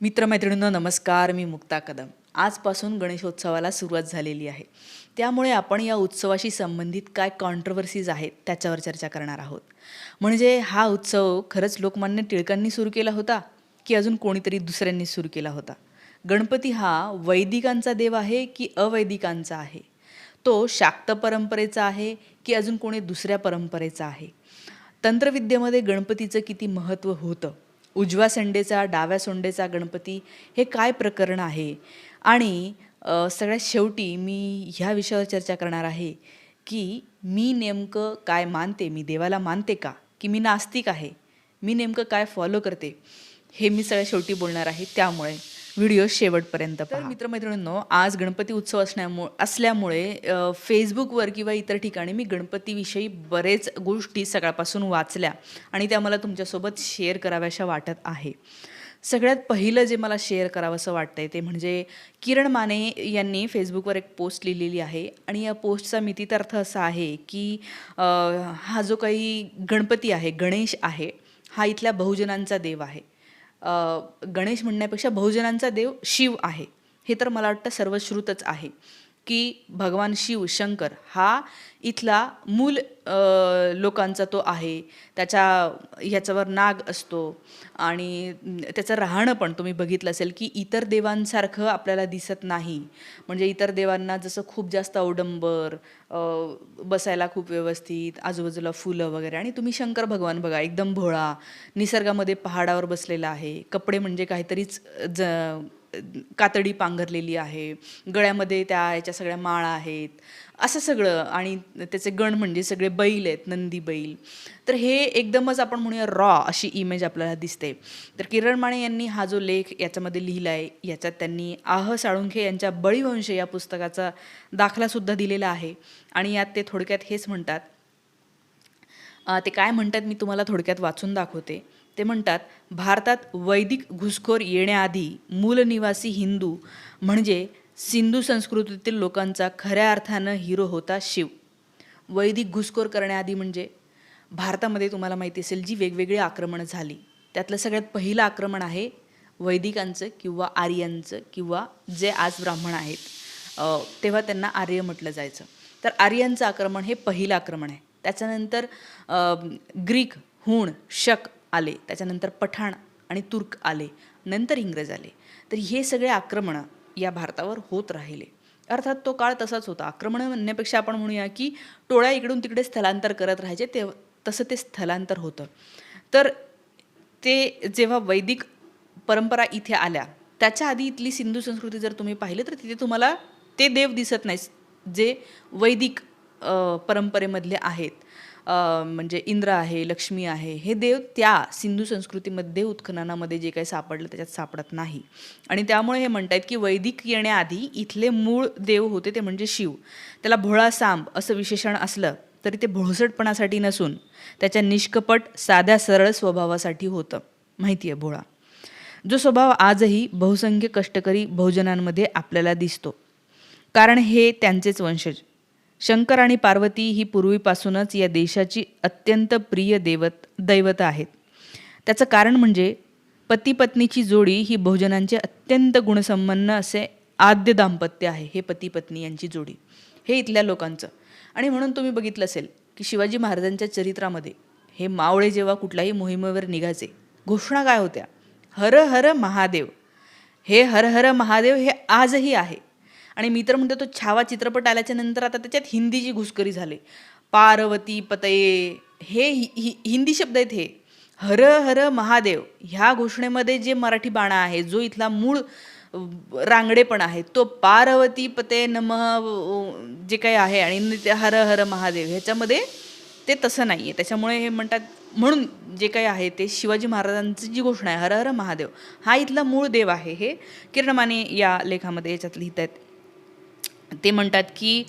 मित्रमैत्रिणींनो नमस्कार मी मुक्ता कदम. आजपासून गणेशोत्सवाला सुरुवात झालेली आहे. त्यामुळे आपण या उत्सवाशी संबंधित काय कॉन्ट्रवर्सीज आहेत त्याच्यावर चर्चा करणार आहोत. म्हणजे हा उत्सव खरंच लोकमान्य टिळकांनी सुरू केला होता की अजून कोणीतरी दुसऱ्यांनी सुरू केला होता? गणपती हा वैदिकांचा देव आहे की अवैदिकांचा आहे? तो शाक्त परंपरेचा आहे की अजून कोणी दुसऱ्या परंपरेचा आहे? तंत्रविद्येमध्ये गणपतीचं किती महत्त्व होतं? उजव्या संडेचा डाव्या सोंडेचा गणपती हे काय प्रकरण आहे? आणि सगळ्यात शेवटी मी ह्या विषयावर चर्चा करणार आहे की मी नेमकं काय मानते? मी देवाला मानते का? की मी नास्तिक आहे? मी नेमकं काय फॉलो करते? हे मी सगळ्यात शेवटी बोलणार आहे त्यामुळे. व्हिडिओ शेवटपर्यंत तर मित्रमैत्रिणींनो आज गणपती उत्सव असण्यामुळे असल्यामुळे फेसबुकवर किंवा इतर ठिकाणी मी गणपतीविषयी बरेच गोष्टी सकाळपासून वाचल्या आणि त्या मला तुमच्यासोबत शेअर कराव्याशा वाटत आहे. सगळ्यात पहिलं जे मला शेअर करावंसं वाटतंय ते म्हणजे किरण माने यांनी फेसबुकवर एक पोस्ट लिहिलेली आहे आणि या पोस्टचा मितीतार्थ असा आहे की हा जो काही गणपती आहे गणेश आहे हा इथल्या बहुजनांचा देव आहे. गणेश म्हणण्यापेक्षा बहुजनांचा देव शिव आहे. हे तर मला वाटतं सर्वश्रुतच आहे. की भगवान शिव शंकर हा इथला मूल लोकांचा तो आहे. त्याच्या ह्याच्यावर नाग असतो. आणि त्याचं राहणं पण तुम्ही बघितलं असेल की इतर देवांसारखं आपल्याला दिसत नाही. म्हणजे इतर देवांना जसं खूप जास्त अवडंबर बसायला खूप व्यवस्थित आजूबाजूला फुलं वगैरे. आणि तुम्ही शंकर भगवान बघा एकदम भोळा निसर्गामध्ये पहाडावर बसलेला आहे. कपडे म्हणजे काहीतरीच ज कातडी पांघरलेली आहे गळ्यामध्ये त्या याच्या सगळ्या माळा आहेत असं सगळं. आणि त्याचे गण म्हणजे सगळे बैल आहेत नंदी बैल. तर हे एकदमच आपण म्हणूया रॉ अशी इमेज आपल्याला दिसते. तर किरण माने यांनी हा जो लेख याच्यामध्ये लिहिला आहे याच्यात त्यांनी आह साळुंखे यांच्या बळीवंश या पुस्तकाचा दाखलासुद्धा दिलेला आहे. आणि यात ते थोडक्यात हेच म्हणतात. ते काय म्हणतात मी तुम्हाला थोडक्यात वाचून दाखवते. ते म्हणतात भारतात वैदिक घुसखोर येण्याआधी मूलनिवासी हिंदू म्हणजे सिंधू संस्कृतीतील लोकांचा खऱ्या अर्थानं हिरो होता शिव. वैदिक घुसखोर करण्याआधी म्हणजे? भारतामध्ये तुम्हाला माहिती असेल जी वेगवेगळी आक्रमणं झाली. त्यातलं सगळ्यात पहिलं आक्रमण आहे वैदिकांचं किंवा आर्यांचं किंवा जे आज ब्राह्मण आहेत. तेव्हा त्यांना आर्य म्हटलं जायचं. तर आर्यांचं आक्रमण हे पहिलं आक्रमण आहे. त्याच्यानंतर ग्रीक हुण शक आले त्याच्यानंतर पठाण आणि तुर्क आले नंतर इंग्रज आले. तर हे सगळे आक्रमणं या भारतावर होत राहिले. अर्थात तो काळ तसाच होता. आक्रमणं म्हणण्यापेक्षा आपण म्हणूया की टोळ्या इकडून तिकडे स्थलांतर करत राहायचे ते तसं ते स्थलांतर होतं. तर ते जेव्हा वैदिक परंपरा इथे आल्या त्याच्या आधी इथली सिंधू संस्कृती जर तुम्ही पाहिली तर तिथे तुम्हाला ते देव दिसत नाही जे वैदिक परंपरेमधले आहेत. म्हणजे इंद्र आहे लक्ष्मी आहे हे देव त्या सिंधू संस्कृतीमध्ये उत्खननामध्ये जे काही सापडलं त्याच्यात सापडत नाही. आणि त्यामुळे हे म्हणत आहेत की वैदिक येण्याआधी इथले मूळ देव होते ते म्हणजे शिव. त्याला भोळा सांब असं विशेषण असलं तरी ते भोळसटपणासाठी नसून त्याच्या निष्कपट साध्या सरळ स्वभावासाठी होतं. माहिती आहे भोळा. जो स्वभाव आजही बहुसंख्य कष्टकरी बहुजनांमध्ये आपल्याला दिसतो. कारण हे त्यांचेच वंशज. शंकर आणि पार्वती ही पूर्वीपासूनच या देशाची अत्यंत प्रिय देवत दैवत आहेत. त्याचं कारण म्हणजे पती पत्नीची जोडी ही बहुजनांचे अत्यंत गुणसंपन्न असे आद्य दाम्पत्य आहे हे पती पत्नी यांची जोडी. हे इथल्या लोकांचं. आणि म्हणून तुम्ही बघितलं असेल की शिवाजी महाराजांच्या चरित्रामध्ये हे मावळे जेव्हा कुठल्याही मोहिमेवर निघायचे घोषणा काय होत्या? हर हर महादेव. हे हर हर महादेव हे आजही आहे. आणि मी तर म्हणतो तो छावा चित्रपट आल्याच्यानंतर आता त्याच्यात हिंदीची घुसखोरी झाली पार्वती पतये हे हि- हि- हिंदी शब्द आहेत हे. हर हर महादेव ह्या घोषणेमध्ये जे मराठी बाणा आहे जो इथला मूळ रांगडेपण आहे तो पार्वती पते नम जे काही आहे आणि ते हर हर महादेव ह्याच्यामध्ये ते तसं नाही आहे त्याच्यामुळे हे म्हणतात म्हणून जे काही आहे ते शिवाजी महाराजांची जी घोषणा आहे हर हर महादेव हा इथला मूळ देव आहे हे किरण माने या लेखामध्ये याच्यात लिहित आहेत ते म्हणतात की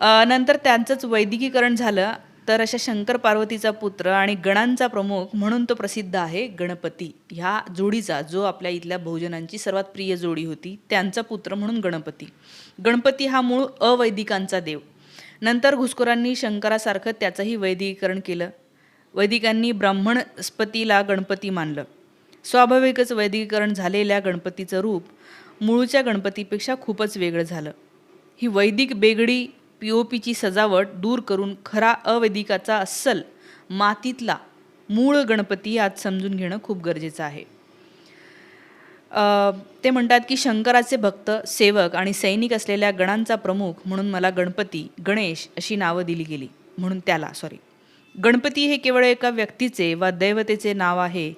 नंतर त्यांचंच वैदिकीकरण झालं तर अशा शंकर पार्वतीचा पुत्र आणि गणांचा प्रमुख म्हणून तो प्रसिद्ध आहे गणपती. ह्या जोडीचा जो आपल्या इथल्या बहुजनांची सर्वात प्रिय जोडी होती त्यांचा पुत्र म्हणून गणपती. गणपती हा मूळ अवैदिकांचा देव. नंतर घुसखोरांनी शंकरासारखं त्याचंही वैदिकीकरण केलं. वैदिकांनी ब्राह्मणस्पतीला गणपती मानलं. स्वाभाविकच वैदिकीकरण झालेल्या गणपतीचं रूप मूळच्या गणपतीपेक्षा खूपच वेगळं झालं. ही वैदिक बेगडी पी ओ पीची सजावट दूर करून खरा अवैदिकाचा अस्सल मातीतला मूळ गणपती आज समजून घेणं खूप गरजेचं आहे. ते म्हणतात की शंकराचे भक्त सेवक आणि सैनिक असलेल्या गणांचा प्रमुख म्हणून मला गणपती गणेश अशी नावं दिली गेली. म्हणून त्याला सॉरी गणपती हे केवळ एका व्यक्तीचे वा दैवतेचे नाव आहे.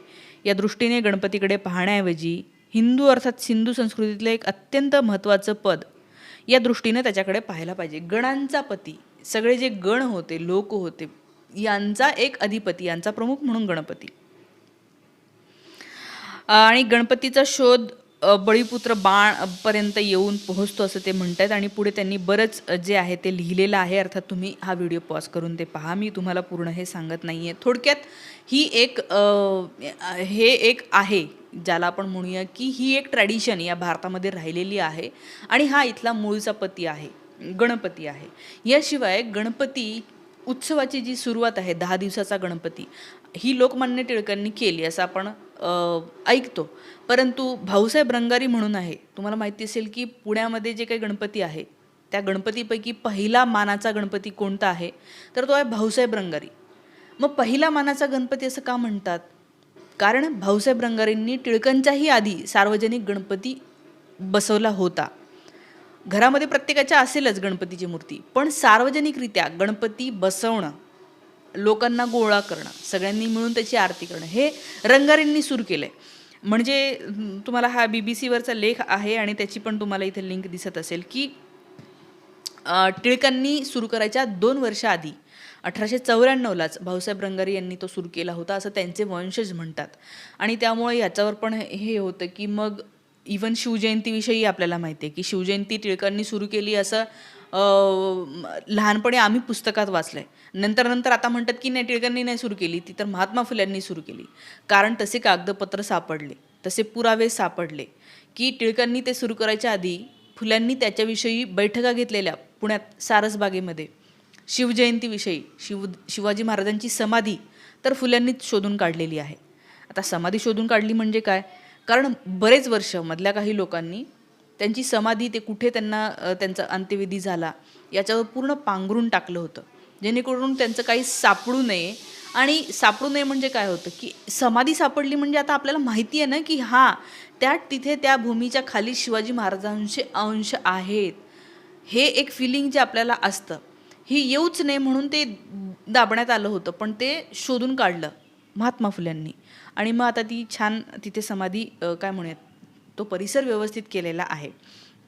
या दृष्टीने गणपतीकडे पाहण्याऐवजी हिंदू अर्थात सिंधू संस्कृतीतलं एक अत्यंत महत्त्वाचं पद या दृष्टीने त्याच्याकडे पाहायला पाहिजे. गणांचा पती सगळे जे गण होते लोक होते यांचा एक अधिपती यांचा प्रमुख म्हणून गणपती. आणि गणपतीचा शोध बळीपुत्र बाण पर्यंत येऊन पोहोचतो असं ते म्हणत आहेत आणि पुढे त्यांनी बरंच जे आहे ते लिहिलेलं आहे. अर्थात तुम्ही हा व्हिडिओ पॉज करून ते पहा. मी तुम्हाला पूर्ण हे सांगत नाही आहे थोडक्यात ही एक हे एक आहे ज्याला आपण म्हणूया की ही एक ट्रॅडिशन या भारतामध्ये राहिलेली आहे आणि हा इथला मूळचा पती आहे गणपती आहे. याशिवाय गणपती उत्सवाची जी सुरुवात आहे दहा दिवसाचा गणपती ही लोकमान्य टिळकांनी केली. असं आपण ऐकतो. परंतु भाऊसाहेब रंगारी म्हणून आहे. तुम्हाला माहिती असेल की पुण्यामध्ये जे काही गणपती आहे त्या गणपतीपैकी पहिला मानाचा गणपती कोणता आहे? तर तो आहे भाऊसाहेब रंगारी. मग पहिला मानाचा गणपती असं का म्हणतात? कारण भाऊसाहेब रंगारींनी टिळकांच्याही आधी सार्वजनिक गणपती बसवला होता. घरामध्ये प्रत्येकाच्या असेलच गणपतीची मूर्ती. पण सार्वजनिकरित्या गणपती बसवणं लोकांना गोळा करणं सगळ्यांनी मिळून त्याची आरती करणं हे रंगारींनी सुरू केलं आहे म्हणजे तुम्हाला हा बी बी सीवरचा लेख आहे आणि त्याची पण तुम्हाला इथे लिंक दिसत असेल की टिळकांनी सुरू करायच्या दोन वर्षाआधी अठराशे चौऱ्याण्णवलाच भाऊसाहेब रंगारी यांनी तो सुरू केला होता असं त्यांचे वंशज म्हणतात. आणि त्यामुळे याच्यावर पण हे होतं की मग इवन शिवजयंतीविषयी आपल्याला माहिती आहे की शिवजयंती टिळकांनी सुरू केली असं लहानपणी आम्ही पुस्तकात वाचलं. आहे नंतर नंतर आता म्हणतात की नाही टिळकांनी नाही सुरू केली ती तर महात्मा फुल्यांनी सुरू केली. कारण तसे कागदपत्र सापडले तसे पुरावे सापडले की टिळकांनी ते सुरू करायच्या आधी फुल्यांनी त्याच्याविषयी बैठका घेतलेल्या पुण्यात सारसबागेमध्ये. शिवजयंतीविषयी शिव शिवाजी महाराजांची समाधी तर फुल्यांनीच शोधून काढलेली आहे. आता समाधी शोधून काढली म्हणजे काय? कारण बरेच वर्ष मधल्या काही लोकांनी त्यांची समाधी ते कुठे त्यांना त्यांचा अंत्यविधी झाला याच्यावर पूर्ण पांघरून टाकलं होतं. जेणेकरून त्यांचं काही सापडू नये. आणि सापडू नये म्हणजे काय होतं की समाधी सापडली म्हणजे आता आपल्याला माहिती आहे ना की हां त्या तिथे त्या भूमीच्या खाली शिवाजी महाराजांचे अंश आहेत. हे एक फिलिंग जे आपल्याला असतं. हे येऊच नये म्हणून ते दाबण्यात आलं होतं पण ते शोधून काढलं महात्मा फुल्यांनी. आणि मग आता ती छान तिथे समाधी काय म्हणूयात? तो परिसर व्यवस्थित केलेला आहे.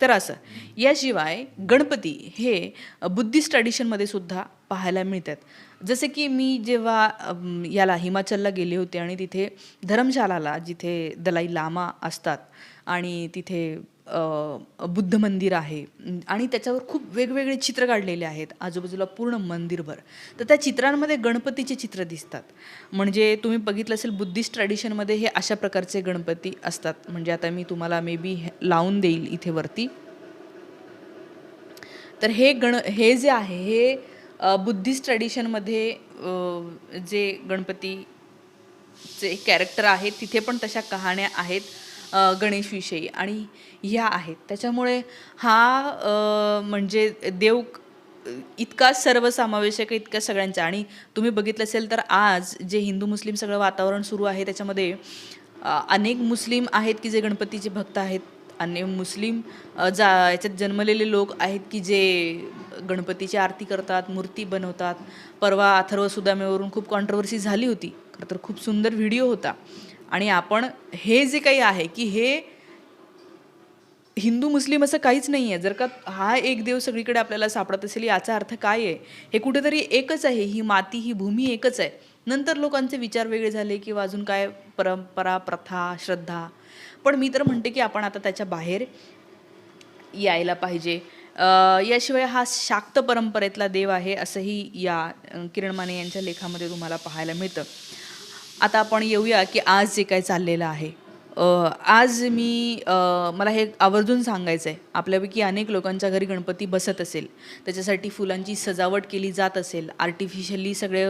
तर असं याशिवाय गणपती हे बुद्धिस्ट ट्रॅडिशनमध्ये सुद्धा पाहायला मिळतात. जसे की मी जेव्हा याला हिमाचलला गेले होते आणि तिथे धर्मशालाला जिथे दलाई लामा असतात आणि तिथे बुद्ध मंदिर आहे. आणि त्याच्यावर खूप वेगवेगळे चित्र काढलेले आहेत. आजूबाजूला पूर्ण मंदिरभर. तर त्या चित्रांमध्ये गणपतीचे चित्र दिसतात. म्हणजे तुम्ही बघितलं असेल बुद्धिस्ट ट्रॅडिशनमध्ये हे अशा प्रकारचे गणपती असतात. म्हणजे आता मी तुम्हाला मे बी लावून देईल इथे वरती. तर हे गण हे जे आहे हे बुद्धिस्ट ट्रॅडिशनमध्ये जे गणपतीचे कॅरेक्टर आहेत तिथे पण तशा कहाण्या आहेत. गणेशविषयी. आणि ह्या आहेत. त्याच्यामुळे हा म्हणजे देव इतका सर्वसमावेशक इतक्या सगळ्यांचा. आणि तुम्ही बघितलं असेल तर आज जे हिंदू मुस्लिम सगळं वातावरण सुरू आहे त्याच्यामध्ये अनेक मुस्लिम आहेत की जे गणपतीचे भक्त आहेत. अनेक मुस्लिम जा याच्यात जन्मलेले लोक आहेत की जे गणपतीची आरती करतात मूर्ती बनवतात. परवा अथर्व सुदामेवरून खूप कॉन्ट्रोवर्सी झाली होती. खरं तर खूप सुंदर व्हिडिओ होता. आणि आपण हे जे काही आहे की हे हिंदू मुस्लिम असं काहीच नाही आहे. जर का हा एक देव सगळीकडे आपल्याला सापडत असेल याचा अर्थ काय आहे? हे कुठेतरी एकच आहे. ही माती ही भूमी एकच आहे. नंतर लोकांचे विचार वेगळे झाले किंवा अजून काय परंपरा प्रथा श्रद्धा. पण मी तर म्हणते की आपण आता त्याच्या बाहेर यायला पाहिजे. याशिवाय हा शाक्त परंपरेतला देव आहे असंही या किरण माने यांच्या लेखामध्ये तुम्हाला पाहायला मिळतं. आता आपण येऊया की आज जे काय चाललेलं आहे. आज मी मला हे आवर्जून सांगायचं आहे आपल्यापैकी अनेक लोकांच्या घरी गणपती बसत असेल. त्याच्यासाठी फुलांची सजावट केली जात असेल. आर्टिफिशियली सगळे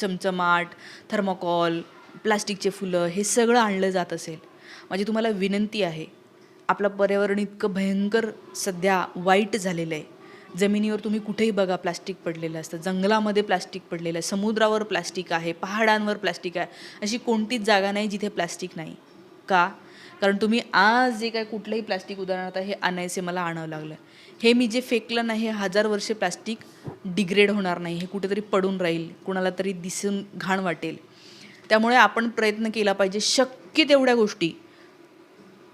चमचमाट थर्मोकॉल प्लास्टिकचे फुलं हे सगळं आणलं जात असेल. माझी तुम्हाला विनंती आहे. आपलं पर्यावरण इतकं भयंकर सध्या वाईट झालेलं आहे. जमिनीवर तुम्ही कुठेही बघा प्लास्टिक पडलेलं असतं. जंगलामध्ये प्लास्टिक पडलेलं आहे. समुद्रावर प्लास्टिक आहे. पहाडांवर प्लास्टिक आहे. अशी कोणतीच जागा नाही जिथे प्लास्टिक नाही. का? कारण तुम्ही आज जे काय कुठलंही प्लास्टिक उदाहरणार्थ हे आणायचे मला आणावं लागलं हे मी जे फेकलं नाही हे हजार वर्षे प्लास्टिक डिग्रेड होणार नाही. हे कुठेतरी पडून राहील. कुणाला तरी दिसून घाण वाटेल. त्यामुळे आपण प्रयत्न केला पाहिजे. शक्य तेवढ्या गोष्टी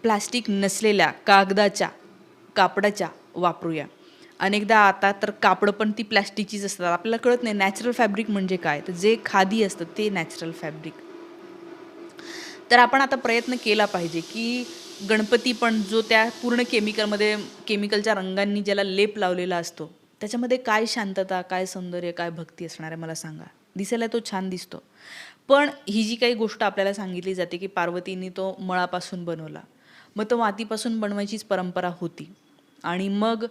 प्लास्टिक नसलेल्या कागदाच्या कापडाच्या वापरूया. अनेकदा आता तर कापडं पण ती प्लॅस्टिकचीच असतात. आपल्याला कळत नाही नॅचरल फॅब्रिक म्हणजे काय? तर जे खादी असतं ते नॅचरल फॅब्रिक. तर आपण आता प्रयत्न केला पाहिजे की गणपती पण जो त्या पूर्ण केमिकलमध्ये केमिकलच्या रंगांनी ज्याला लेप लावलेला असतो त्याच्यामध्ये काय शांतता काय सौंदर्य काय भक्ती असणार आहे मला सांगा? दिसायला तो छान दिसतो. पण ही जी काही गोष्ट आपल्याला सांगितली जाते की पार्वतींनी तो मळापासून बनवला मग तो मातीपासून बनवायचीच परंपरा होती. आणि मग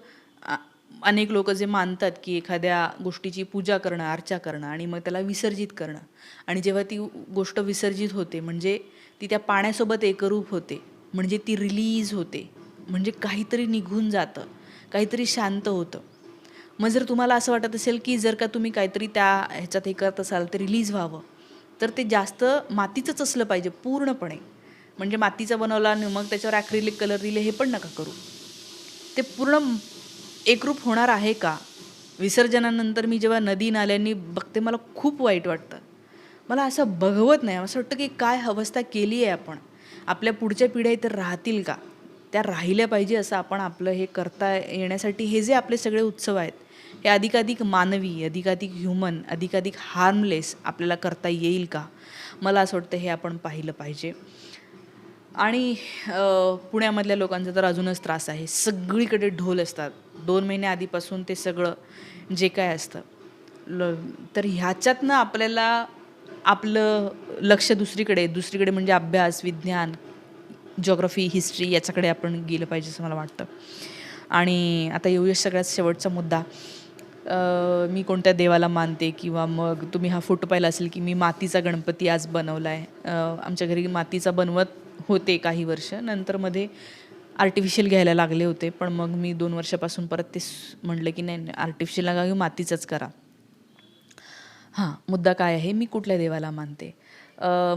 अनेक लोक जे मानतात की एखाद्या गोष्टीची पूजा करणं अर्चा करणं आणि मग त्याला विसर्जित करणं. आणि जेव्हा ती गोष्ट विसर्जित होते म्हणजे ती त्या पाण्यासोबत एकरूप होते म्हणजे ती रिलीज होते म्हणजे काहीतरी निघून जातं काहीतरी शांत होतं. मग जर तुम्हाला असं वाटत असेल की जर का तुम्ही काहीतरी त्या ह्याच्यात हे करत असाल तर रिलीज व्हावं तर ते जास्त मातीचंच असलं पाहिजे पूर्णपणे. म्हणजे मातीचा बनवला आणि मग त्याच्यावर ॲक्रिलिक कलर दिले हे पण नका करू. ते पूर्ण एकरूप होणार आहे का? विसर्जनानंतर मी जेव्हा नदी नाल्यांनी बघते मला खूप वाईट वाटतं. मला असं बघवत नाही. असं वाटतं की काय अवस्था केली आहे आपण? आपल्या पुढच्या पिढ्या इथं राहतील का? त्या राहिल्या पाहिजे असं आपण आपलं हे करता येण्यासाठी हे जे आपले सगळे उत्सव आहेत हे अधिकाधिक मानवी अधिकाधिक ह्युमन अधिकाधिक हार्मलेस आपल्याला करता येईल का? मला असं वाटतं हे आपण पाहिलं पाहिजे. आणि पुण्यामधल्या लोकांचा तर अजूनच त्रास आहे. सगळीकडे ढोल असतात. दोन महिने आधीपासून ते सगळं जे काय असतं. ल तर ह्याच्यातनं आपल्याला आपलं लक्ष दुसरीकडे दुसरीकडे म्हणजे अभ्यास विज्ञान जॉग्रफी हिस्ट्री याच्याकडे आपण गेलं पाहिजे असं मला वाटतं. आणि आता येऊया सगळ्यात शेवटचा मुद्दा. मी कोणत्या देवाला मानते किंवा मग तुम्ही हा फोटो पाहिला असेल की मी मातीचा गणपती आज बनवला आहे आमच्या घरी मातीचा बनवत होते काही वर्ष. नंतर मध्ये आर्टिफिशियल घ्यायला लागले होते पण मग मी दोन वर्षापासून परत ते स- म्हणलं की नाही आर्टिफिशियल नका घेऊ मातीचंच करा. हां मुद्दा काय आहे? मी कुठल्या देवाला मानते?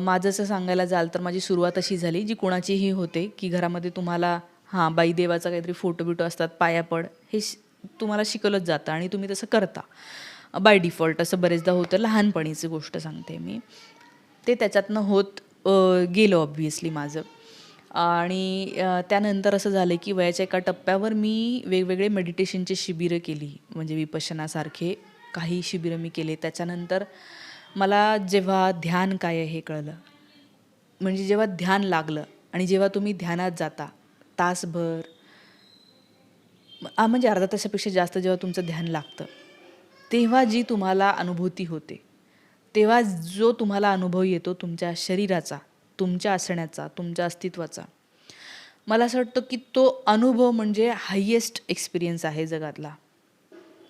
माझं असं सांगायला जाल तर माझी सुरुवात अशी झाली जी कोणाचीही होते की घरामध्ये तुम्हाला हां बाई देवाचा काहीतरी फोटो बिटो असतात पायापड हे श- तुम्हाला शिकवलंच जातं आणि तुम्ही तसं करता. बाय डिफॉल्ट असं बरेचदा होतं लहानपणीची गोष्ट सांगते मी. ते त्याच्यातनं होत गेलं ऑब्व्हियसली माझं. आणि त्यानंतर असं झालं की वयाच्या एका टप्प्यावर मी वेगवेगळे मेडिटेशनचे शिबिरं केली. म्हणजे विपशनासारखे काही शिबिरं मी केले. त्याच्यानंतर मला जेव्हा ध्यान काय हे कळलं. म्हणजे जेव्हा ध्यान लागलं आणि जेव्हा तुम्ही ध्यानात जाता तासभर आ, म्हणजे अर्धा तासापेक्षा जास्त जेव्हा तुमचं ध्यान लागतं तेव्हा जी तुम्हाला अनुभूती होते. तेव्हा जो तुम्हाला अनुभव येतो तुमच्या शरीराचा तुमच्या असण्याचा तुमच्या अस्तित्वाचा मला असं वाटतं की तो अनुभव म्हणजे हायेस्ट एक्सपिरियन्स आहे जगातला.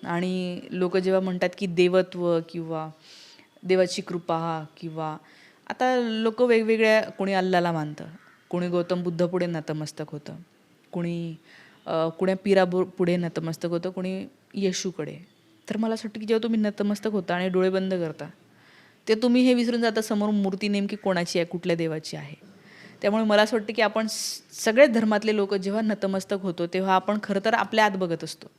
आणि लोक जेव्हा म्हणतात की देवत्व किंवा देवाची कृपा किंवा आता लोक वेगवेगळ्या कोणी अल्लाला मानतं कोणी गौतम बुद्ध पुढे नतमस्तक होतं कोणी कुण्या पीरा पुढे नतमस्तक होतं कोणी येशूकडे. तर मला असं वाटतं की जेव्हा तुम्ही नतमस्तक होता आणि डोळे बंद करता ते तुम्ही हे विसरून जाता समोर मूर्ती नेमकी कोणाची आहे कुठल्या देवाची आहे. त्यामुळे मला असं वाटतं की आपण सगळे धर्मातले लोक जेव्हा नतमस्तक होतो तेव्हा आपण खरं तर आपल्या आत बघत असतो.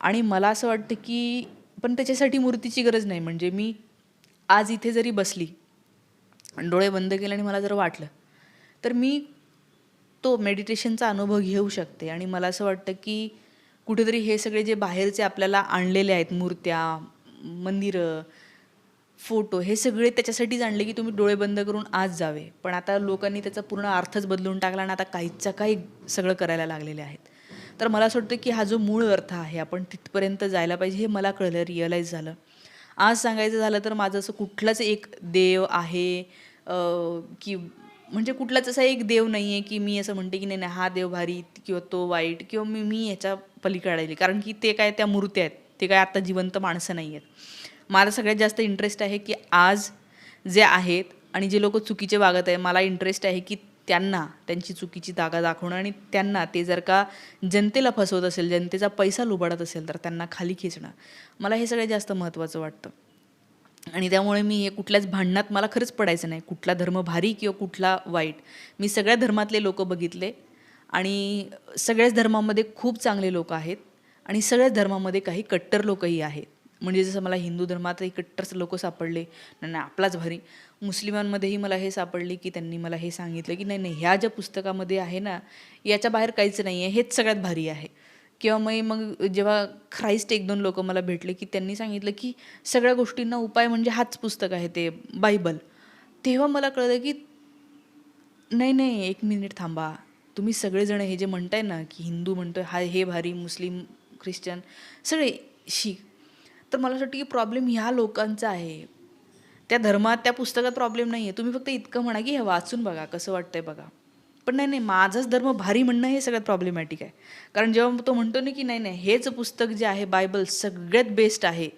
आणि मला असं वाटतं की पण त्याच्यासाठी मूर्तीची गरज नाही. म्हणजे मी आज इथे जरी बसली डोळे बंद केले आणि मला जर वाटलं तर मी तो मेडिटेशनचा अनुभव घेऊ शकते. आणि मला असं वाटतं की कुठेतरी हे सगळे जे बाहेरचे आपल्याला आणलेले आहेत मूर्त्या मंदिरं फोटो हे सगळे त्याच्यासाठीच आणले की तुम्ही डोळे बंद करून आज जावे. पण आता लोकांनी त्याचा पूर्ण अर्थच बदलून टाकला आणि आता काहीच्या काही सगळं करायला लागलेले आहेत. तर मला असं वाटतं की हा जो मूळ अर्थ आहे आपण तिथपर्यंत जायला पाहिजे हे मला कळलं रिअलाईज झालं. आज सांगायचं झालं तर माझं असं कुठलाच एक देव आहे की म्हणजे कुठलाच असा एक देव नाही आहे की मी असं म्हणते की नाही नाही हा देव भारी किंवा तो वाईट किंवा मी मी ह्याच्या पलीकडे कारण की ते काय त्या मूर्त्या आहेत ते काय आता जिवंत माणसं नाही आहेत मला सगळ्यात जास्त इंटरेस्ट आहे की आज जे आहेत आणि जे लोक चुकीचे वागत आहे मला इंटरेस्ट आहे की त्यांना त्यांची चुकीची जागा दाखवणं आणि त्यांना ते जर का जनतेला फसवत असेल जनतेचा पैसा लुबाडत असेल तर त्यांना खाली खेचणं. मला हे सगळ्यात जास्त महत्त्वाचं वाटतं. आणि त्यामुळे मी हे कुठल्याच भांडणात मला खरंच पडायचं नाही. कुठला धर्म भारी किंवा कुठला वाईट. मी सगळ्या धर्मातले लोक बघितले आणि सगळ्याच धर्मामध्ये खूप चांगले लोक आहेत आणि सगळ्याच धर्मामध्ये काही कट्टर लोकही आहेत. म्हणजे जसं मला हिंदू धर्मात कट्टर लोक सापडले नाही नाही आपलाच भारी. मुस्लिमांमध्येही मला हे सापडले की त्यांनी मला हे सांगितलं की नाही नाही ह्या ज्या पुस्तकामध्ये आहे ना याच्या बाहेर काहीच नाही आहे हेच सगळ्यात भारी आहे. किंवा मग मग जेव्हा ख्राईस्ट एक दोन लोक मला भेटले की त्यांनी सांगितलं की सगळ्या गोष्टींना उपाय म्हणजे हाच पुस्तक आहे ते बायबल. तेव्हा मला कळलं की नाही नाही एक मिनिट थांबा. तुम्ही सगळेजण हे जे म्हणताय ना की हिंदू म्हणतोय हा हे भारी मुस्लिम ख्रिश्चन सगळे शीख तर मला असं वाटतं की प्रॉब्लेम ह्या लोकांचा आहे. त्या धर्मात त्या पुस्तकात प्रॉब्लेम नाही आहे तुम्ही फक्त इतकं म्हणा की हे वाचून बघा कसं वाटतंय बघा. पण नाही नाही माझाच धर्म भारी म्हणणं हे सगळ्यात प्रॉब्लेमॅटिक आहे. कारण जेव्हा तो म्हणतो ना की नाही नाही हेच पुस्तक जे आहे बायबल सगळ्यात बेस्ट आहे.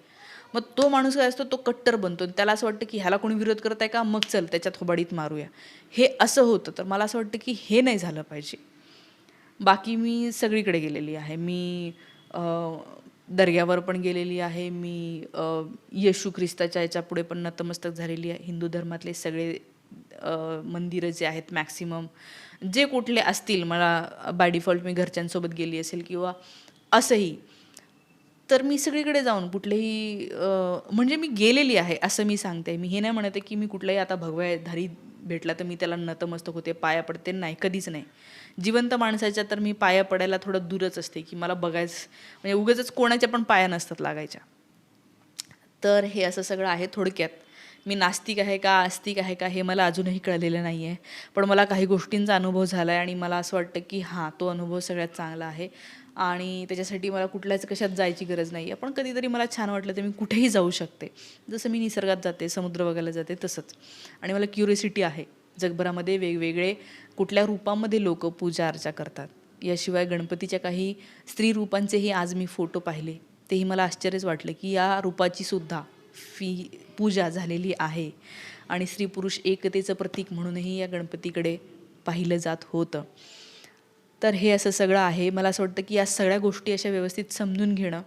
मग तो माणूस काय असतो तो कट्टर बनतो. आणि त्याला असं वाटतं की ह्याला कोणी विरोध करत आहे का? मग चल त्याच्यात होबाडीत मारूया. हे असं होतं. तर मला असं वाटतं की हे नाही झालं पाहिजे. बाकी मी सगळीकडे गेलेली आहे. मी दर्ग्यावर पण गेलेली आहे. मी येशू ख्रिस्ताच्या याच्यापुढे पण नतमस्तक झालेली आहे. हिंदू धर्मातले सगळे मंदिरं जे आहेत मॅक्सिमम जे कुठले असतील मला बाय डिफॉल्ट मी घरच्यांसोबत गेली असेल किंवा असंही तर मी सगळीकडे जाऊन कुठलेही म्हणजे मी गेलेली आहे असं मी सांगते. मी हे नाही म्हणत आहे की मी कुठलाही आता भगव्याधारी भेटला तर मी त्याला नतमस्तक होते पाया पडते नाही कधीच नाही. जिवंत माणसाच्या तर मी पाया पडायला थोडं दूरच असते की मला बघायचं म्हणजे उगाचच कोणाच्या पण पाया नसतात लागायच्या. तर हे असं सगळं आहे थोडक्यात. मी नास्तिक आहे का आस्तिक आहे का हे मला अजूनही कळलेलं नाही आहे पण मला काही गोष्टींचा अनुभव झाला आहे आणि मला असं वाटतं की हां तो अनुभव सगळ्यात चांगला आहे. आणि त्याच्यासाठी मला कुठल्याच कशात जायची गरज नाही आहे पण कधीतरी मला छान वाटलं तर मी कुठेही जाऊ शकते. जसं मी निसर्गात जाते समुद्र बघायला जाते तसंच. आणि मला क्युरिसिटी आहे. जगभरामध्ये वेगवेगळे कुठल्या रूपामध्ये लोक पूजा अर्चा करतात. याशिवाय गणपतीच्या काही स्त्री रूपांचेही आज मी फोटो पाहिले. तेही मला आश्चर्यच वाटलं की या रूपाची सुद्धा फी पूजा झालेली आहे. आणि स्त्री पुरुष एकतेचं प्रतीक म्हणूनही या गणपतीकडे पाहिलं जात होतं. तर हे असं सगळं आहे. मला असं वाटतं की या सगळ्या गोष्टी अशा व्यवस्थित समजून घेणं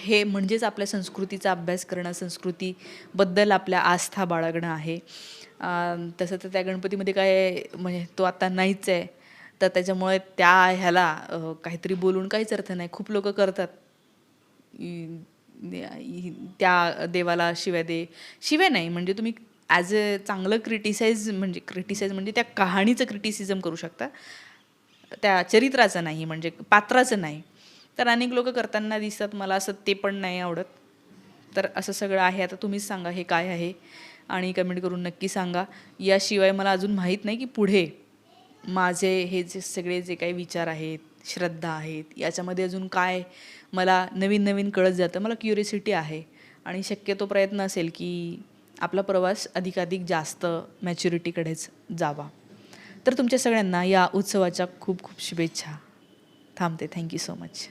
हे म्हणजेच आपल्या संस्कृतीचा अभ्यास करणं संस्कृतीबद्दल आपल्या आस्था बाळगणं आहे. तसं तर त्या गणपतीमध्ये काय म्हणजे तो आता नाहीच आहे. तर त्याच्यामुळे त्या ह्याला काहीतरी बोलून काहीच अर्थ नाही. खूप लोक करतात. त्या देवाला शिव्या दे. शिव्या नाही म्हणजे तुम्ही ॲज अ चांगलं क्रिटिसाइज म्हणजे क्रिटिसाइज म्हणजे त्या कहाणीचं क्रिटिसिझम करू शकता. त्या चरित्राचं नाही म्हणजे पात्राचं नाही. तर अनेक लोक करताना दिसतात मला असं ते पण नाही आवडत. तर असं सगळं आहे. आता तुम्हीच सांगा हे काय आहे? आणि कमेंट करून नक्की सांगा. याशिवाय मला अजून माहीत नाही की पुढे माझे हे जे सगळे जे काही विचार आहेत श्रद्धा आहेत याच्यामध्ये अजून काय मला नवीन नवीन कळत जातं. मला क्युरिसिटी आहे. आणि शक्यतो प्रयत्न असेल की आपला प्रवास अधिकाधिक जास्त मॅच्युरिटीकडेच जावा. तर तुमच्या सगळ्यांना या उत्सवाच्या खूप खूप शुभेच्छा. थांबते. Thank you so much